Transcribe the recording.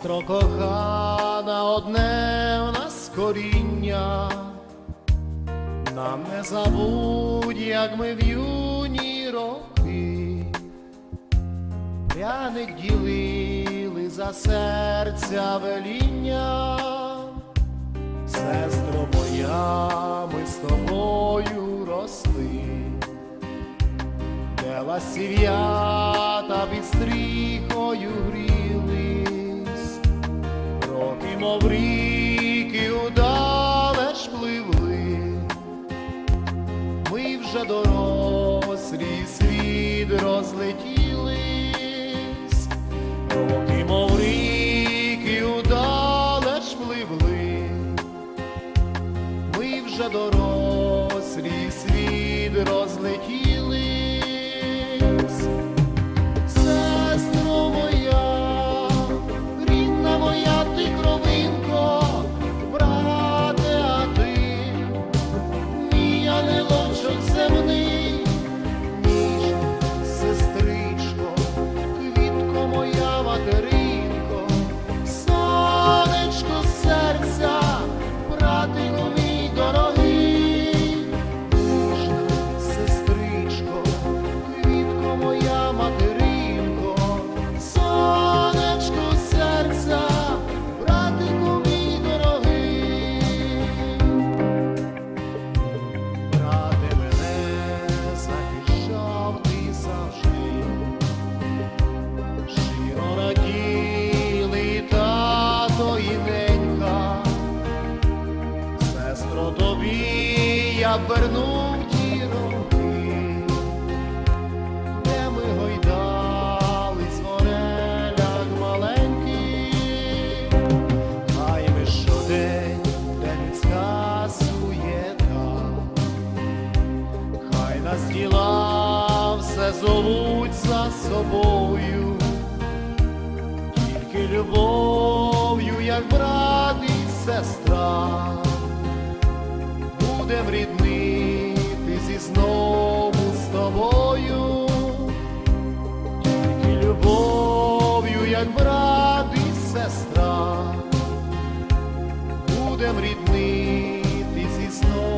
Сестро кохана, одне в нас коріння, нам не забудь, як ми в юні роки, пряник ділили за серця веління, сестро моя, ми з тобою росли, де ласів'ята дорослі, світ розлетілись, роки, мов ріки, удалеч пливли, ми вже дорослі, світ розлетілись. Вернув ті роки, де ми гойдались в орелях маленьких, хай ми щодень, де людська суєта, хай нас діла все зовуть за собою, тільки любов'ю, як брат і сестра, будем ріднитись як брат і сестра, будем ріднити зі сном.